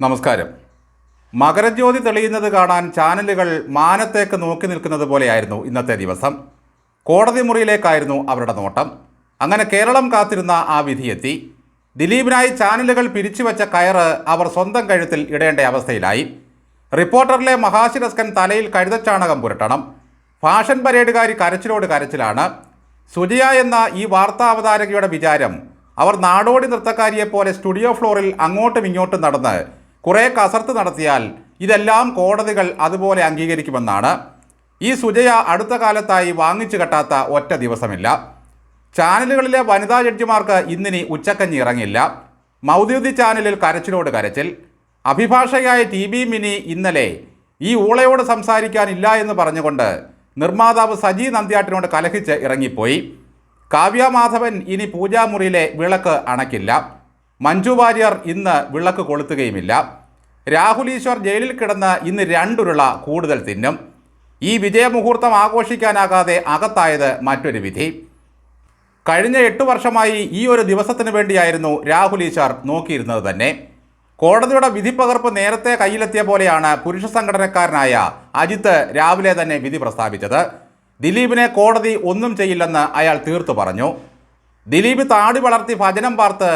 നമസ്കാരം. മകരജ്യോതി തെളിയുന്നത് കാണാൻ ചാനലുകൾ മാനത്തേക്ക് നോക്കി നിൽക്കുന്നത് പോലെയായിരുന്നു ഇന്നത്തെ ദിവസം. കോടതി മുറിയിലേക്കായിരുന്നു അവരുടെ നോട്ടം. അങ്ങനെ കേരളം കാത്തിരുന്ന ആ വിധിയെത്തി. ദിലീപിനായി ചാനലുകൾ പിരിച്ചുവെച്ച കയറ് അവർ സ്വന്തം കഴുത്തിൽ ഇടേണ്ട അവസ്ഥയിലായി. റിപ്പോർട്ടറിലെ മഹാശിരസ്കൻ തലയിൽ കഴുതച്ചാണകം പുരട്ടണം. ഫാഷൻ പരേഡുകാരി കരച്ചിലോട് കരച്ചിലാണ്. സുജിയ എന്ന ഈ വാർത്താ അവതാരകയുടെ വിചാരം അവർ നാടോടി നൃത്തക്കാരിയെപ്പോലെ സ്റ്റുഡിയോ ഫ്ലോറിൽ അങ്ങോട്ടും ഇങ്ങോട്ടും നടന്ന് കുറേ കസർത്ത് നടത്തിയാൽ ഇതെല്ലാം കോടതികൾ അതുപോലെ അംഗീകരിക്കുമെന്നാണ്. ഈ സുജയ അടുത്ത കാലത്തായി വാങ്ങിച്ചു കെട്ടാത്ത ഒറ്റ ദിവസമില്ല. ചാനലുകളിലെ വനിതാ ജഡ്ജിമാർക്ക് ഇന്നിനി ഉച്ചക്കഞ്ഞി ഇറങ്ങില്ല. മൗദ്യൂതി ചാനലിൽ കരച്ചിലോട് കരച്ചിൽ. അഭിഭാഷകയായ ടി ബി മിനി ഇന്നലെ ഈ ഊളയോട് സംസാരിക്കാനില്ല എന്ന് പറഞ്ഞുകൊണ്ട് നിർമ്മാതാവ് സജി നന്ദ്യാട്ടിനോട് കലഹിച്ച് ഇറങ്ങിപ്പോയി. കാവ്യ മാധവൻ ഇനി പൂജാമുറിയിലെ വിളക്ക് അണയ്ക്കില്ല. മഞ്ജു വാര്യർ ഇന്ന് വിളക്ക് കൊളുത്തുകയുമില്ല. രാഹുൽ ഈശ്വർ ജയിലിൽ കിടന്ന് ഇന്ന് രണ്ടുരുള കൂടുതൽ തിന്നും. ഈ വിജയമുഹൂർത്തം ആഘോഷിക്കാനാകാതെ അകത്തായത് മറ്റൊരു വിധി. കഴിഞ്ഞ എട്ട് വർഷമായി ഈ ഒരു ദിവസത്തിന് വേണ്ടിയായിരുന്നു രാഹുൽ ഈശ്വർ നോക്കിയിരുന്നത് തന്നെ. കോടതിയുടെ വിധിപ്പകർപ്പ് നേരത്തെ കയ്യിലെത്തിയ പോലെയാണ് പുരുഷ സംഘടനക്കാരനായ അജിത്ത് രാവിലെ തന്നെ വിധി പ്രസ്താവിച്ചത്. ദിലീപിനെ കോടതി ഒന്നും ചെയ്യില്ലെന്ന് അയാൾ തീർത്തു പറഞ്ഞു. ദിലീപ് താടി വളർത്തി ഭജനം പാർത്ത്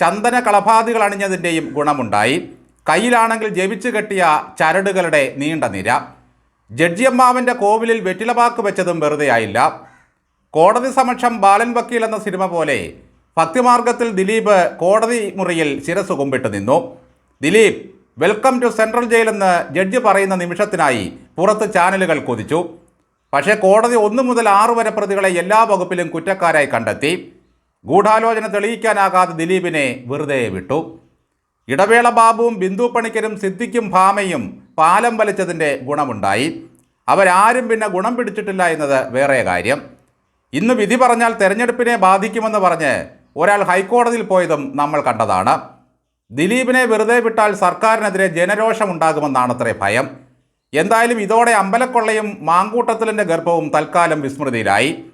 ചന്ദന കളഭാദികൾ അണിഞ്ഞതിന്റെയും ഗുണമുണ്ടായി. കയ്യിലാണെങ്കിൽ ജപിച്ചു കെട്ടിയ ചരടുകളുടെ നീണ്ട നിര. ജഡ്ജിയമ്മാവിന്റെ കോവിലിൽ വെറ്റിലപാക്ക് വെച്ചതും വെറുതെയായില്ല. കോടതി സമക്ഷം ബാലൻ വക്കീൽ എന്ന സിനിമ പോലെ ഭക്തിമാർഗത്തിൽ ദിലീപ് കോടതി മുറിയിൽ ശിരസ് കുമ്പിട്ട് നിന്നു. Dileep welcome to central jail എന്ന് ജഡ്ജി പറയുന്ന നിമിഷത്തിനായി പുറത്ത് ചാനലുകൾ കൊതിച്ചു. പക്ഷേ കോടതി ഒന്നു മുതൽ ആറ് വരെ പ്രതികളെ എല്ലാ വകുപ്പിലും കുറ്റക്കാരായി കണ്ടെത്തി. ഗൂഢാലോചന തെളിയിക്കാനാകാതെ ദിലീപിനെ വെറുതെ വിട്ടു. ഇടവേള ബാബുവും ബിന്ദു പണിക്കരും സിദ്ദിഖും ഭാമയും പാലം വലിച്ചതിന്റെ ഗുണമുണ്ടായി. അവരാരും പിന്നെ ഗുണം പിടിച്ചിട്ടില്ല എന്നത് വേറെ കാര്യം. ഇന്ന് വിധി പറഞ്ഞാൽ തെരഞ്ഞെടുപ്പിനെ ബാധിക്കുമെന്ന് പറഞ്ഞ് ഒരാൾ ഹൈക്കോടതിയിൽ പോയതും നമ്മൾ കണ്ടതാണ്. ദിലീപിനെ വെറുതെ വിട്ടാൽ സർക്കാരിനെതിരെ ജനരോഷമുണ്ടാകുമെന്നാണത്രേ ഭയം. എന്തായാലും ഇതോടെ അമ്പലക്കൊള്ളയും മാങ്കൂട്ടത്തിലിന്റെ ഗർഭവും തൽക്കാലം വിസ്മൃതിയിലായി.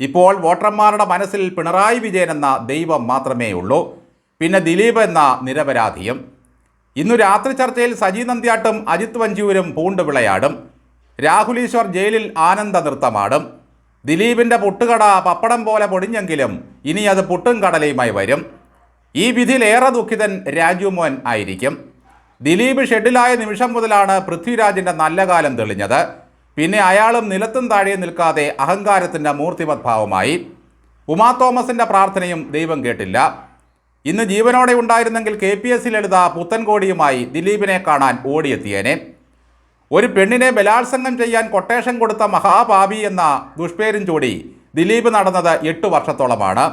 ഇപ്പോൾ വോട്ടർമാരുടെ മനസ്സിൽ പിണറായി വിജയൻ എന്ന ദൈവം മാത്രമേ ഉള്ളൂ. പിന്നെ ദിലീപ് എന്ന നിരപരാധിയും. ഇന്നു രാത്രി ചർച്ചയിൽ സജി നന്ദ്യാട്ടും അജിത് വഞ്ചൂരും പൂണ്ട് വിളയാടും രാഹുൽ ഈശ്വർ ജയിലിൽ ആനന്ദ നൃത്തമാടും. ദിലീപിന്റെ പുട്ടുകട പപ്പടം പോലെ പൊടിഞ്ഞെങ്കിലും ഇനി അത് പുട്ടും കടലയുമായി വരും. ഈ വിധിയിലേറെ ദുഃഖിതൻ രാജു മോഹൻ ആയിരിക്കും. ദിലീപ് ഷെഡിലായ നിമിഷം മുതലാണ് പൃഥ്വിരാജിന്റെ നല്ല കാലം തെളിഞ്ഞത്. പിന്നെ അയാളും നിലത്തും താഴെ നിൽക്കാതെ അഹങ്കാരത്തിന്റെ മൂർത്തിമത് ഭാവമായി ഉമാ തോമസിന്റെ പ്രാർത്ഥനയും ദൈവം കേട്ടില്ല. ഇന്ന് ജീവനോടെ ഉണ്ടായിരുന്നെങ്കിൽ കെ പി എസ് ലളിത പുത്തൻകോടിയുമായി ദിലീപിനെ കാണാൻ ഓടിയെത്തിയേനെ. ഒരു പെണ്ണിനെ ബലാത്സംഗം ചെയ്യാൻ കൊട്ടേഷൻ കൊടുത്ത മഹാപാപി എന്ന ദുഷ്പേരും ചൂടി ദിലീപ് നടന്നത് എട്ട് വർഷത്തോളമാണ്.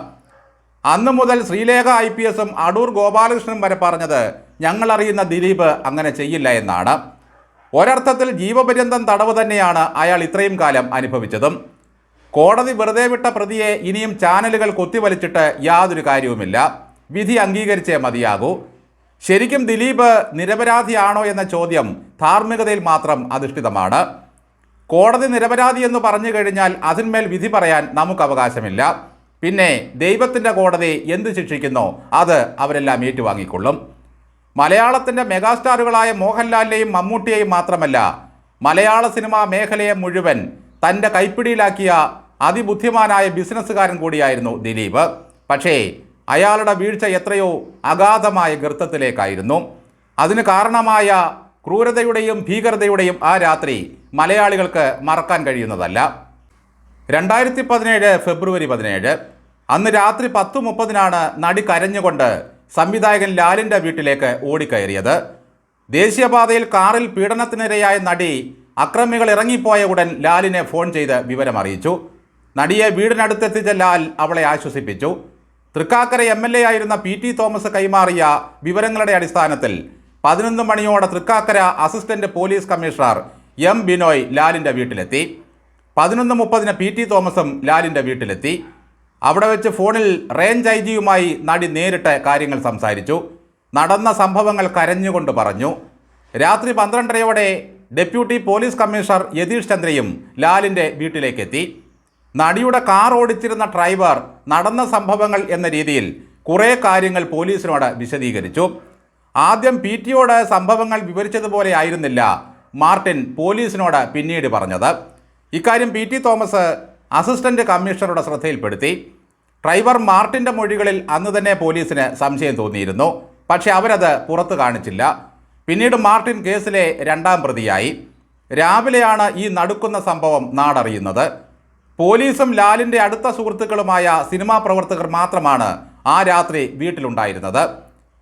അന്നു മുതൽ ശ്രീലേഖ ഐ പി എസും അടൂർ ഗോപാലകൃഷ്ണനും വരെ പറഞ്ഞത് ഞങ്ങളറിയുന്ന ദിലീപ് അങ്ങനെ ചെയ്യില്ല എന്നാണ്. ഒരർത്ഥത്തിൽ ജീവപര്യന്തം തടവ് തന്നെയാണ് അയാൾ ഇത്രയും കാലം അനുഭവിച്ചതും. കോടതി വെറുതെ വിട്ട പ്രതിയെ ഇനിയും ചാനലുകൾ കൊത്തിവലിച്ചിട്ട് യാതൊരു കാര്യവുമില്ല. വിധി അംഗീകരിച്ചേ മതിയാകൂ. ശരിക്കും ദിലീപ് നിരപരാധിയാണോ എന്ന ചോദ്യം ധാർമ്മികതയിൽ മാത്രം അധിഷ്ഠിതമാണ്. കോടതി നിരപരാധി എന്ന് പറഞ്ഞു കഴിഞ്ഞാൽ അതിന്മേൽ വിധി പറയാൻ നമുക്ക് അവകാശമില്ല. പിന്നെ ദൈവത്തിന്റെ കോടതി എന്ത് ശിക്ഷിക്കുന്നോ അത് അവരെല്ലാം ഏറ്റുവാങ്ങിക്കൊള്ളും. മലയാളത്തിന്റെ മെഗാസ്റ്റാറുകളായ മോഹൻലാലിനെയും മമ്മൂട്ടിയെയും മാത്രമല്ല മലയാള സിനിമാ മേഖലയെ മുഴുവൻ തന്റെ കൈപ്പിടിയിലാക്കിയ അതിബുദ്ധിമാനായ ബിസിനസ്സുകാരൻ കൂടിയായിരുന്നു ദിലീപ്. പക്ഷേ അയാളുടെ വീഴ്ച എത്രയോ അഗാധമായ ഗർത്തത്തിലേക്കായിരുന്നു. അതിന് കാരണമായ ക്രൂരതയുടെയും ഭീകരതയുടെയും ആ രാത്രി മലയാളികൾക്ക് മറക്കാൻ കഴിയുന്നതല്ല. രണ്ടായിരത്തി പതിനേഴ് ഫെബ്രുവരി പതിനേഴ് അന്ന് രാത്രി പത്ത് മുപ്പതിനാണ് നടി കരഞ്ഞുകൊണ്ട് സംവിധായകൻ ലാലിന്റെ വീട്ടിലേക്ക് ഓടിക്കയറിയത്. ദേശീയപാതയിൽ കാറിൽ പീഡനത്തിനിരയായ നടി അക്രമികൾ ഇറങ്ങിപ്പോയ ഉടൻ ലാലിനെ ഫോൺ ചെയ്ത് വിവരമറിയിച്ചു. നടിയെ വീടിനടുത്തെത്തിച്ച ലാൽ അവളെ ആശ്വസിപ്പിച്ചു. തൃക്കാക്കര എം എൽ എ ആയിരുന്ന പി ടി തോമസ് കൈമാറിയ വിവരങ്ങളുടെ അടിസ്ഥാനത്തിൽ പതിനൊന്ന് മണിയോടെ Thrikkakara assistant police commissioner M Binoy ലാലിന്റെ വീട്ടിലെത്തി. പതിനൊന്ന് മുപ്പതിന് പി ടി തോമസും ലാലിന്റെ വീട്ടിലെത്തി. അവിടെ വെച്ച് ഫോണിൽ റേഞ്ച് ഐ ജിയുമായി നടി നേരിട്ട് കാര്യങ്ങൾ സംസാരിച്ചു. നടന്ന സംഭവങ്ങൾ കരഞ്ഞുകൊണ്ട് പറഞ്ഞു. രാത്രി പന്ത്രണ്ടരയോടെ ഡെപ്യൂട്ടി പോലീസ് കമ്മീഷണർ യതീഷ് ചന്ദ്രയും ലാലിന്റെ വീട്ടിലേക്കെത്തി. നടിയുടെ കാർ ഓടിച്ചിരുന്ന ഡ്രൈവർ നടന്ന സംഭവങ്ങൾ എന്ന രീതിയിൽ കുറേ കാര്യങ്ങൾ പോലീസിനോട് വിശദീകരിച്ചു. ആദ്യം പി ടിയോട് സംഭവങ്ങൾ വിവരിച്ചതുപോലെ ആയിരുന്നില്ല മാർട്ടിൻ പോലീസിനോട് പിന്നീട് പറഞ്ഞത്. ഇക്കാര്യം പി ടി തോമസ് അസിസ്റ്റന്റ് കമ്മീഷണറുടെ ശ്രദ്ധയിൽപ്പെടുത്തി. ഡ്രൈവർ മാർട്ടിന്റെ മൊഴികളിൽ അന്ന് തന്നെ പോലീസിന് സംശയം തോന്നിയിരുന്നു. പക്ഷേ അവരത് പുറത്തു കാണിച്ചില്ല. പിന്നീട് മാർട്ടിൻ കേസിലെ രണ്ടാം പ്രതിയായി. രാവിലെയാണ് ഈ നടുക്കുന്ന സംഭവം നാടറിയുന്നത്. പോലീസും ലാലിന്റെ അടുത്ത സുഹൃത്തുക്കളുമായ സിനിമാ പ്രവർത്തകർ മാത്രമാണ് ആ രാത്രി വീട്ടിലുണ്ടായിരുന്നത്.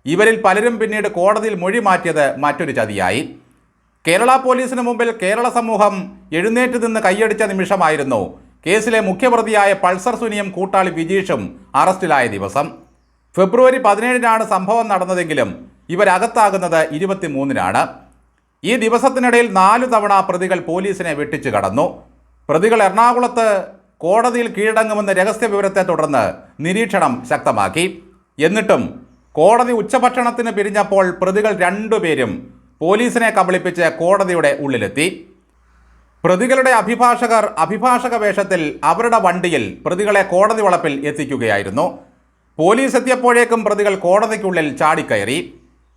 ഇവരിൽ പലരും പിന്നീട് കോടതിയിൽ മൊഴി മാറ്റിയത് മറ്റൊരു ചതിയായി. കേരള പോലീസിന് മുമ്പിൽ കേരള സമൂഹം എഴുന്നേറ്റ് നിന്ന് കൈയടിച്ച നിമിഷമായിരുന്നു കേസിലെ മുഖ്യപ്രതിയായ പൾസർ സുനിയും കൂട്ടാളി വിജീഷും അറസ്റ്റിലായ ദിവസം. ഫെബ്രുവരി പതിനേഴിനാണ് സംഭവം നടന്നതെങ്കിലും ഇവരകത്താകുന്നത് ഇരുപത്തിമൂന്നിനാണ്. ഈ ദിവസത്തിനിടയിൽ നാലു തവണ പ്രതികൾ പോലീസിനെ വെട്ടിച്ചു കടന്നു. പ്രതികൾ എറണാകുളത്ത് കോടതിയിൽ കീഴടങ്ങുമെന്ന രഹസ്യ വിവരത്തെ തുടർന്ന് നിരീക്ഷണം ശക്തമാക്കി. എന്നിട്ടും കോടതി ഉച്ചഭക്ഷണത്തിന് പിരിഞ്ഞപ്പോൾ പ്രതികൾ രണ്ടുപേരും പോലീസിനെ കബളിപ്പിച്ച് കോടതിയുടെ ഉള്ളിലെത്തി. പ്രതികളുടെ അഭിഭാഷകർ അഭിഭാഷക വേഷത്തിൽ അവരുടെ വണ്ടിയിൽ പ്രതികളെ കോടതി വളപ്പിൽ എത്തിക്കുകയായിരുന്നു. പോലീസ് എത്തിയപ്പോഴേക്കും പ്രതികൾ കോടതിക്കുള്ളിൽ ചാടിക്കയറി.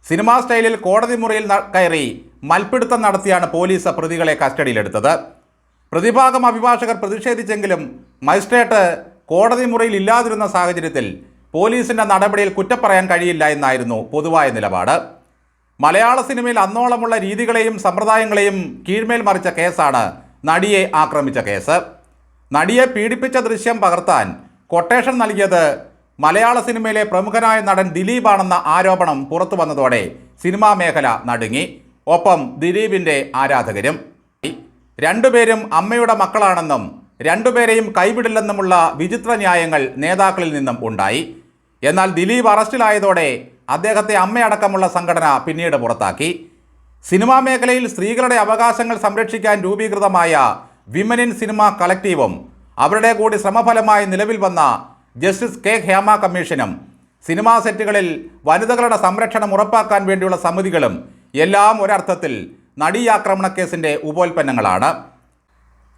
സിനിമാ സ്റ്റൈലിൽ കോടതി മുറിയിൽ കയറി മൽപിടുത്തം നടത്തിയാണ് പോലീസ് പ്രതികളെ കസ്റ്റഡിയിലെടുത്തത്. പ്രതിഭാഗം അഭിഭാഷകർ പ്രതിഷേധിച്ചെങ്കിലും മജിസ്ട്രേറ്റ് കോടതി മുറിയിൽ ഇല്ലാതിരുന്ന സാഹചര്യത്തിൽ പോലീസിന്റെ നടപടിയിൽ കുറ്റപ്പറയാൻ കഴിയില്ല എന്നായിരുന്നു പൊതുവായ നിലപാട്. മലയാള സിനിമയിൽ അന്നോളമുള്ള രീതികളെയും സമ്പ്രദായങ്ങളെയും കീഴ്മേൽ മറിച്ച കേസാണ് നടിയെ ആക്രമിച്ച കേസ്. നടിയെ പീഡിപ്പിച്ച ദൃശ്യം പകർത്താൻ കൊട്ടേഷൻ നൽകിയത് മലയാള സിനിമയിലെ പ്രമുഖനായ നടൻ ദിലീപാണെന്ന ആരോപണം പുറത്തു വന്നതോടെ സിനിമാ മേഖല നടുങ്ങി. ഒപ്പം ദിലീപിന്റെ ആരാധകരും. രണ്ടുപേരും അമ്മയുടെ മക്കളാണെന്നും രണ്ടുപേരെയും കൈവിടില്ലെന്നുമുള്ള വിചിത്ര ന്യായങ്ങൾ നേതാക്കളിൽ നിന്നും ഉണ്ടായി. എന്നാൽ ദിലീപ് അറസ്റ്റിലായതോടെ അദ്ദേഹത്തെ അമ്മയടക്കമുള്ള സംഘടന പിന്നീട് പുറത്താക്കി. സിനിമാ മേഖലയിൽ സ്ത്രീകളുടെ അവകാശങ്ങൾ സംരക്ഷിക്കാൻ രൂപീകൃതമായ വിമൻ ഇൻ സിനിമ കളക്റ്റീവും അവരുടെ കൂടി ശ്രമഫലമായി നിലവിൽ വന്ന ജസ്റ്റിസ് കെ ഹേമ കമ്മീഷനും സിനിമാ സെറ്റുകളിൽ വനിതകളുടെ സംരക്ഷണം ഉറപ്പാക്കാൻ വേണ്ടിയുള്ള സമിതികളും എല്ലാം ഒരർത്ഥത്തിൽ നടിയാക്രമണ കേസിന്റെ ഉപോൽപ്പന്നങ്ങളാണ്.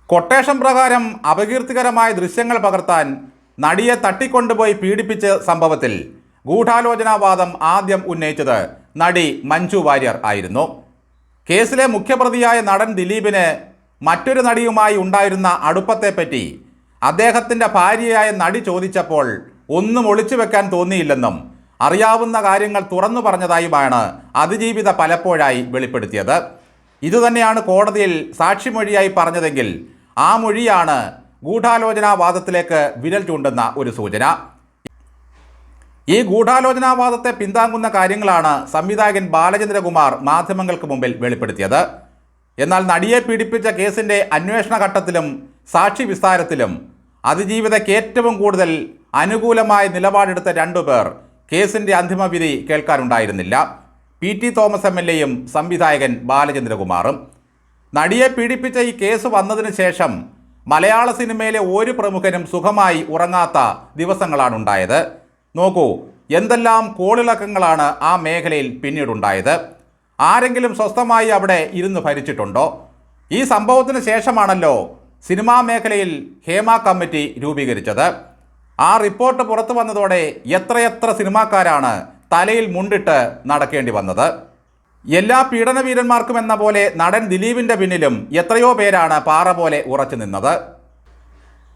കൊട്ടേഷൻ പ്രകാരം അപകീർത്തികരമായ ദൃശ്യങ്ങൾ പകർത്താൻ നടിയെ തട്ടിക്കൊണ്ടുപോയി പീഡിപ്പിച്ച സംഭവത്തിൽ ഗൂഢാലോചനാവാദം ആദ്യം ഉന്നയിച്ചത് നടി മഞ്ജു വാര്യർ ആയിരുന്നു. കേസിലെ മുഖ്യപ്രതിയായ നടൻ ദിലീപിന് മറ്റൊരു നടിയുമായി ഉണ്ടായിരുന്ന അടുപ്പത്തെപ്പറ്റി അദ്ദേഹത്തിന്റെ ഭാര്യയായ നടി ചോദിച്ചപ്പോൾ ഒന്നും ഒളിച്ചു വെക്കാൻ തോന്നിയില്ലെന്നും അറിയാവുന്ന കാര്യങ്ങൾ തുറന്നു പറഞ്ഞതായുമാണ് അതിജീവിത പലപ്പോഴായി വെളിപ്പെടുത്തിയത്. ഇതുതന്നെയാണ് കോടതിയിൽ സാക്ഷിമൊഴിയായി പറഞ്ഞതെങ്കിൽ ആ മൊഴിയാണ് ഗൂഢാലോചനാവാദത്തിലേക്ക് വിരൽ ചൂണ്ടുന്ന ഒരു സൂചന. ഈ ഗൂഢാലോചനാവാദത്തെ പിന്താങ്ങുന്ന കാര്യങ്ങളാണ് സംവിധായകൻ ബാലചന്ദ്രകുമാർ മാധ്യമങ്ങൾക്ക് മുമ്പിൽ വെളിപ്പെടുത്തിയത്. എന്നാൽ നടിയെ പീഡിപ്പിച്ച കേസിന്റെ അന്വേഷണ ഘട്ടത്തിലും സാക്ഷി വിസ്താരത്തിലും അതിജീവിതയ്ക്ക് ഏറ്റവും കൂടുതൽ അനുകൂലമായ നിലപാടെടുത്ത രണ്ടുപേർ കേസിന്റെ അന്തിമവിധി കേൾക്കാനുണ്ടായിരുന്നില്ല P T Thomas M L എയും സംവിധായകൻ ബാലചന്ദ്രകുമാറും. നടിയെ പീഡിപ്പിച്ച ഈ കേസ് വന്നതിന് ശേഷം മലയാള സിനിമയിലെ ഒരു പ്രമുഖനും സുഖമായി ഉറങ്ങാത്ത ദിവസങ്ങളാണ് ഉണ്ടായത് നോക്കൂ എന്തെല്ലാം കോളിളക്കങ്ങളാണ് ആ മേഖലയിൽ പിന്നീടുണ്ടായത്? ആരെങ്കിലും സ്വസ്ഥമായി അവിടെ ഇരുന്ന് ഭരിച്ചിട്ടുണ്ടോ? ഈ സംഭവത്തിന് ശേഷമാണല്ലോ സിനിമാ മേഖലയിൽ ഹേമ കമ്മിറ്റി രൂപീകരിച്ചത്. ആ റിപ്പോർട്ട് പുറത്തു വന്നതോടെ എത്രയെത്ര സിനിമാക്കാരാണ് തലയിൽ മുണ്ടിട്ട് നടക്കേണ്ടി വന്നത്? എല്ലാ പീഡനവീരന്മാർക്കും എന്ന പോലെ നടൻ ദിലീപിന്റെ പിന്നിലും എത്രയോ പേരാണ് പാറ പോലെ ഉറച്ചു നിന്നത്.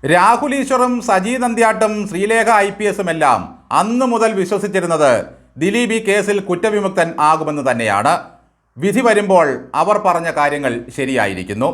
രാഹുൽ ഈശ്വറും സജി നന്ദ്യാട്ടും ശ്രീലേഖ ഐ പി എസും എല്ലാം അന്ന് മുതൽ വിശ്വസിച്ചിരുന്നത് ദിലീപ് ഈ കേസിൽ കുറ്റവിമുക്തൻ ആകുമെന്ന് തന്നെയാണ്. വിധി വരുമ്പോൾ അവർ പറഞ്ഞ കാര്യങ്ങൾ ശരിയായിരിക്കുന്നു.